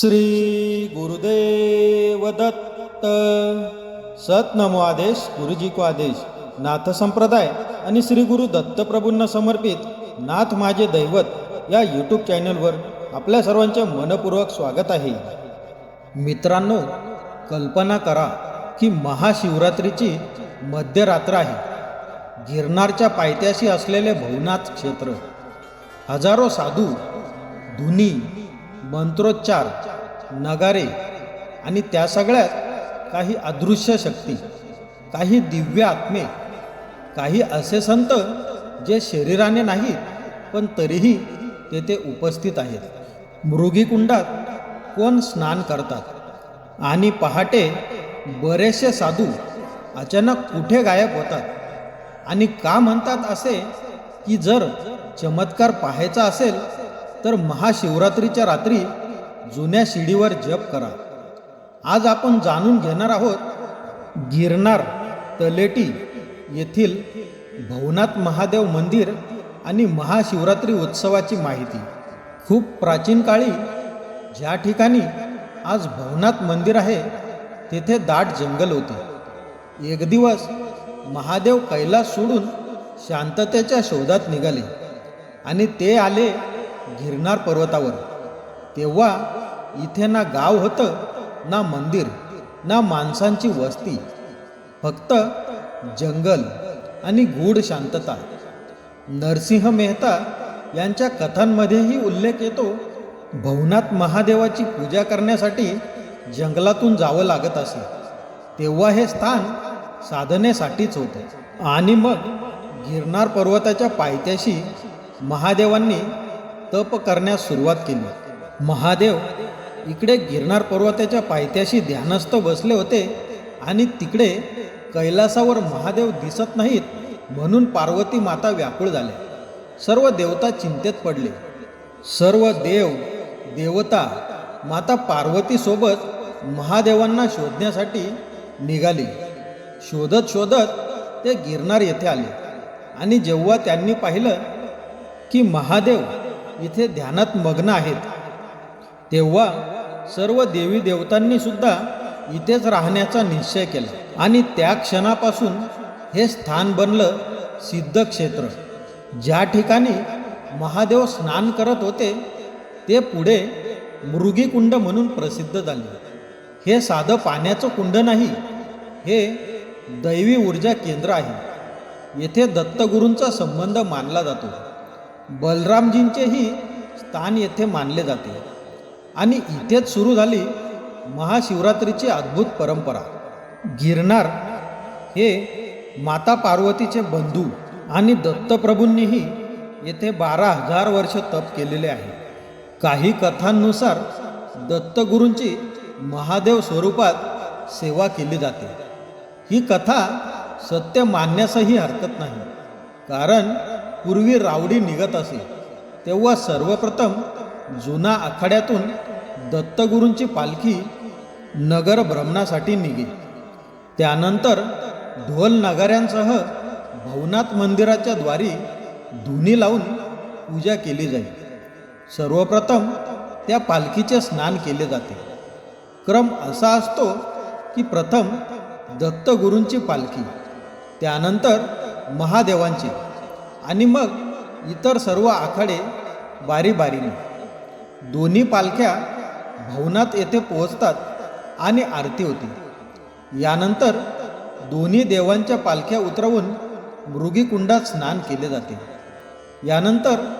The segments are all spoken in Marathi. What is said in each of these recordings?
श्री गुरुदेव दत्त सतनमो आदेश गुरुजी को आदेश नाथ संप्रदाय आणि श्री गुरु दत्तप्रभूंना समर्पित नाथ माझे दैवत या यूट्यूब चॅनलवर आपल्या सर्वांचे मनपूर्वक स्वागत आहे. मित्रांनो कल्पना करा की महाशिवरात्रीची मध्यरात्र आहे. गिरनारच्या पायथ्याशी असलेले भवनाथ क्षेत्र. हजारो साधू धुनी मंत्रोच्चार नगारे आणि त्या सगळ्यात काही अदृश्य शक्ती काही दिव्य आत्मे काही असे संत जे शरीराने नाहीत पण तरीही तेथे उपस्थित आहेत. मृगीकुंडात कोण स्नान करतात? आणि पहाटे बरेचसे साधू अचानक कुठे गायब होतात? आणि का म्हणतात असे की जर चमत्कार पाहायचा असेल तर महाशिवरात्रीच्या रात्री जुन्या शिडीवर जप करा. आज आपण जाणून घेणार आहोत गिरनार तलेटी येथील भवनाथ महादेव मंदिर आणि महाशिवरात्री उत्सवाची माहिती. खूप प्राचीन काळी ज्या ठिकाणी आज भवनाथ मंदिर आहे तेथे दाट जंगल होते. एक दिवस महादेव कैलास सोडून शांततेच्या शोधात निघाले आणि ते आले गिरनार पर्वतावर. तेव्हा इथे ना गाव होतं ना मंदिर ना माणसांची वस्ती. फक्त जंगल आणि गूढ शांतता. नरसिंह मेहता यांच्या कथांमध्येही उल्लेख येतो भवनाथ महादेवाची पूजा करण्यासाठी जंगलातून जावं लागत असे. तेव्हा हे स्थान साधनेसाठीच होते. आणि मग गिरनार पर्वताच्या पायथ्याशी महादेवांनी तप करण्यास सुरुवात केली. महादेव इकडे गिरनार पर्वताच्या पायथ्याशी ध्यानस्थ बसले होते आणि तिकडे कैलासावर महादेव दिसत नाहीत म्हणून पार्वती माता व्याकुळ झाल्या सर्व देवता चिंतेत पडले. सर्व देव देवता माता पार्वतीसोबत महादेवांना शोधण्यासाठी निघाली. शोधत शोधत ते गिरनार येथे आले आणि जेव्हा त्यांनी पाहिलं की महादेव इथे ध्यानात मग्न आहेत. तेव्हा सर्व देवी देवतांनी सुद्धा इथेच राहण्याचा निश्चय केला. आणि त्या क्षणापासून हे स्थान बनलं सिद्धक्षेत्र ज्या ठिकाणी महादेव स्नान करत होते ते पुढे मृगीकुंड म्हणून प्रसिद्ध झाले. हे साधं पाण्याचं कुंड नाही हे दैवी ऊर्जा केंद्र आहे. येथे दत्तगुरूंचा संबंध मानला जातो. बलरामजींचेही स्थान येथे मानले जाते. आणि इथेच सुरू झाली महाशिवरात्रीची अद्भुत परंपरा. गिरनार हे माता पार्वतीचे बंधू आणि दत्तप्रभूंनीही येथे बारा हजार वर्ष तप केलेले आहे. काही कथांनुसार दत्तगुरूंची महादेव स्वरूपात सेवा केली जाते. ही कथा सत्य मानण्यासही हरकत नाही. कारण पूर्वी रावडी निघत असे तेव्हा सर्वप्रथम जुना आखाड्यातून दत्तगुरूंची पालखी नगर भ्रमणासाठी निघे. त्यानंतर ढोल नगाऱ्यांसह भवनाथ मंदिराच्या द्वारी धुनी लावून पूजा केली जाईल सर्वप्रथम त्या पालखीचे स्नान केले जाते. क्रम असा असतो की प्रथम दत्तगुरूंची पालखी त्यानंतर महादेवांची. आणि मग इतर सर्व आखाडे बारी बारीने. दोन्ही पालख्या भवनात येथे पोहोचतात आणि आरती होती. यानंतर दोन्ही देवांच्या पालख्या उतरवून मृगीकुंडात स्नान केले जाते. यानंतर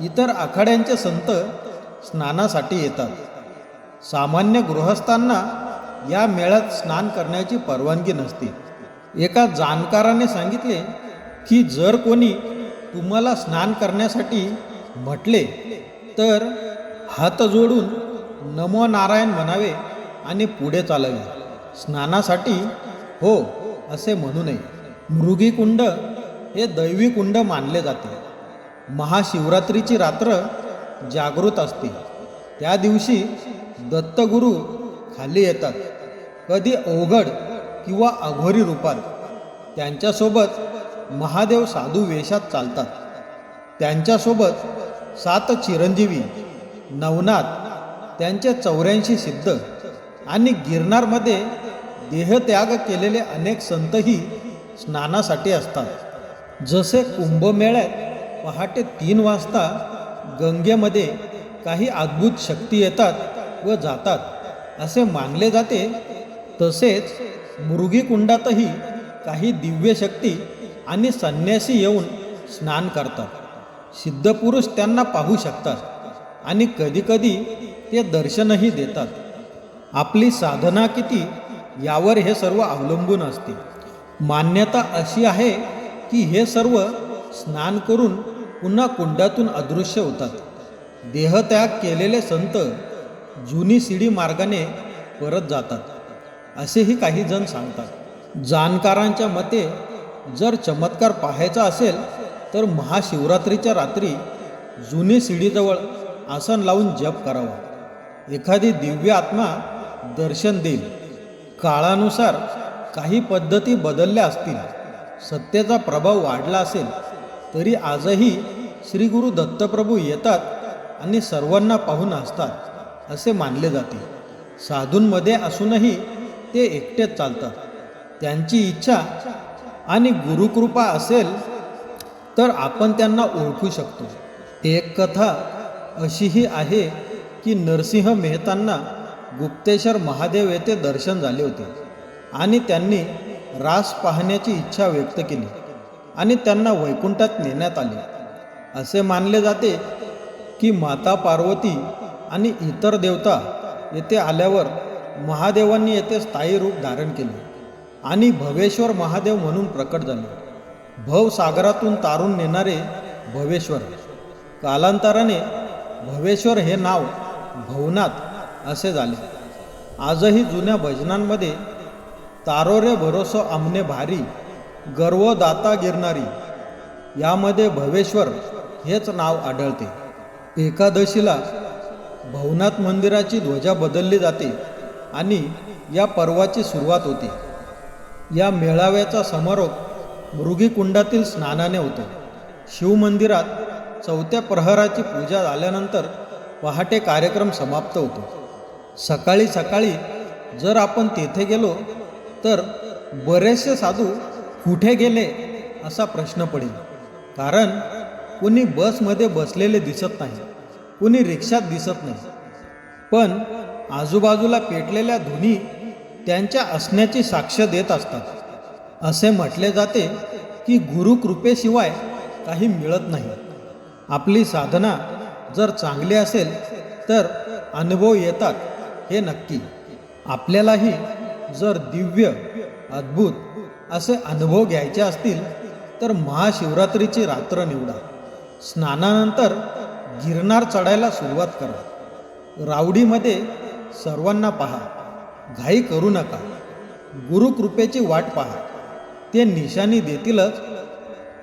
इतर आखाड्यांचे संत स्नानासाठी येतात. सामान्य गृहस्थांना या मेळ्यात स्नान करण्याची परवानगी नसते. एका जाणकाराने सांगितले की जर कोणी तुम्हाला स्नान करण्यासाठी म्हटले तर हात जोडून नमो नारायण म्हणावे आणि पुढे चालावे. स्नानासाठी हो असे म्हणू नये. मृगीकुंड हे दैवी कुंड मानले जाते. महाशिवरात्रीची रात्र जागृत असते. त्या दिवशी दत्तगुरू खाली येतात. कधी अवघड किंवा अघोरी रूपात. त्यांच्यासोबत महादेव साधू वेशात चालतात. त्यांच्यासोबत सात चिरंजीवी नवनाथ त्यांचे चौऱ्याऐंशी सिद्ध आणि गिरनारमध्ये देहत्याग केलेले अनेक संतही स्नानासाठी असतात. जसे कुंभमेळ्यात पहाटे तीन वाजता गंगेमध्ये काही अद्भुत शक्ती येतात व जातात असे मानले जाते तसेच मृगीकुंडातही काही दिव्य शक्ती आणि संन्यासी येऊन स्नान करतात. सिद्धपुरुष त्यांना पाहू शकतात आणि कधीकधी ते दर्शनही देतात. आपली साधना किती यावर हे सर्व अवलंबून असते. मान्यता अशी आहे की हे सर्व स्नान करून पुन्हा कुंडातून अदृश्य होतात. देहत्याग केलेले संत जुनी शिडी मार्गाने परत जातात. असेही काही जण सांगतात. जाणकारांच्या मते जर चमत्कार पाहायचा असेल तर महाशिवरात्रीच्या रात्री जुनी शिडीजवळ आसन लावून जप करावा. एखादी दिव्य आत्मा दर्शन देईल. काळानुसार काही पद्धती बदलल्या असतील. सत्तेचा प्रभाव वाढला असेल तरी आजही श्री गुरु दत्तप्रभू येतात आणि सर्वांना पाहून असतात असे मानले जाते. साधूंमध्ये असूनही ते एकटेच चालतात. त्यांची इच्छा आणि गुरुकृपा असेल तर आपण त्यांना ओळखू शकतो. एक कथा अशीही आहे की नरसिंह मेहतांना गुप्तेश्वर महादेव येथे दर्शन झाले होते आणि त्यांनी रास पाहण्याची इच्छा व्यक्त केली आणि त्यांना वैकुंठात नेण्यात आले. असे मानले जाते की माता पार्वती आणि इतर देवता येथे आल्यावर महादेवांनी येथे स्थायी रूप धारण केले. आणि भवेश्वर महादेव म्हणून प्रकट झाले. भवसागरातून तारून नेणारे भवेश्वर. कालांतराने भवेश्वर हे नाव भवनाथ असे झाले. आजही जुन्या भजनांमध्ये तारो रे भरोसो आमने भारी गर्वदाता गिरणारी यामध्ये भवेश्वर हेच नाव आढळते. एकादशीला भवनाथ मंदिराची ध्वजा बदलली जाते आणि या पर्वाची सुरुवात होते. या मेळाव्याचा समारोप मृगीकुंडातील स्नानाने होतो. शिवमंदिरात चौथ्या प्रहराची पूजा झाल्यानंतर पहाटे कार्यक्रम समाप्त होतो. सकाळी सकाळी जर आपण तेथे गेलो तर बरेचसे साधू कुठे गेले असा प्रश्न पडेल. कारण कुणी बसमध्ये बसलेले दिसत नाही कुणी रिक्षात दिसत नाही. पण आजूबाजूला पेटलेल्या धुनी त्यांच्या असण्याची साक्ष देत असतात. असे म्हटले जाते की गुरुकृपेशिवाय काही मिळत नाही. आपली साधना जर चांगली असेल तर अनुभव येतात हे नक्की. आपल्यालाही जर दिव्य अद्भुत असे अनुभव घ्यायचे असतील तर महाशिवरात्रीची रात्र निवडा. स्नानानंतर गिरनार चढायला सुरुवात करा. रावडीमध्ये सर्वांना पहा. घाई करू नका. गुरुकृपेची वाट पहा. ते निशाणी देतीलच.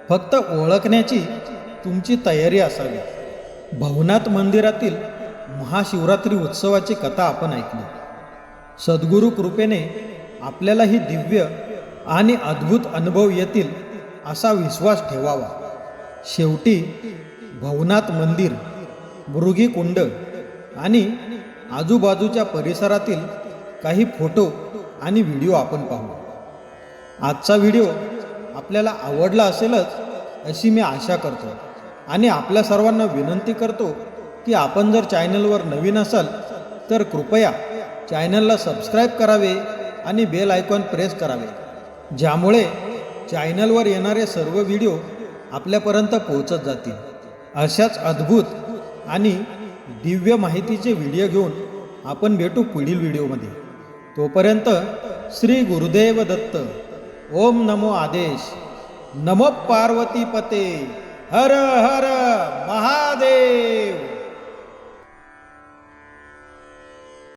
फक्त ओळखण्याची तुमची तयारी असावी. भवनाथ मंदिरातील महाशिवरात्री उत्सवाची कथा आपण ऐकली. सद्गुरू कृपेने आपल्यालाही दिव्य आणि अद्भुत अनुभव येतील असा विश्वास ठेवावा. शेवटी भवनाथ मंदिर मृगी कुंड आणि आजूबाजूच्या परिसरातील काही फोटो आणि व्हिडिओ आपण पाहू. आजचा व्हिडिओ आपल्याला आवडला असेलच अशी मी आशा करतो. आणि आपल्या सर्वांना विनंती करतो की आपण जर चॅनलवर नवीन असाल तर कृपया चॅनलला सबस्क्राईब करावे आणि बेल आयकॉन प्रेस करावे. ज्यामुळे चॅनलवर येणारे सर्व व्हिडिओ आपल्यापर्यंत पोहोचत जातील. अशाच अद्भुत आणि दिव्य माहितीचे व्हिडिओ घेऊन आपण भेटू पुढील व्हिडिओमध्ये. तोपर्यंत श्री गुरुदेव दत्त ओम नमो आदेश नमो पार्वती पते हर हर महादेव!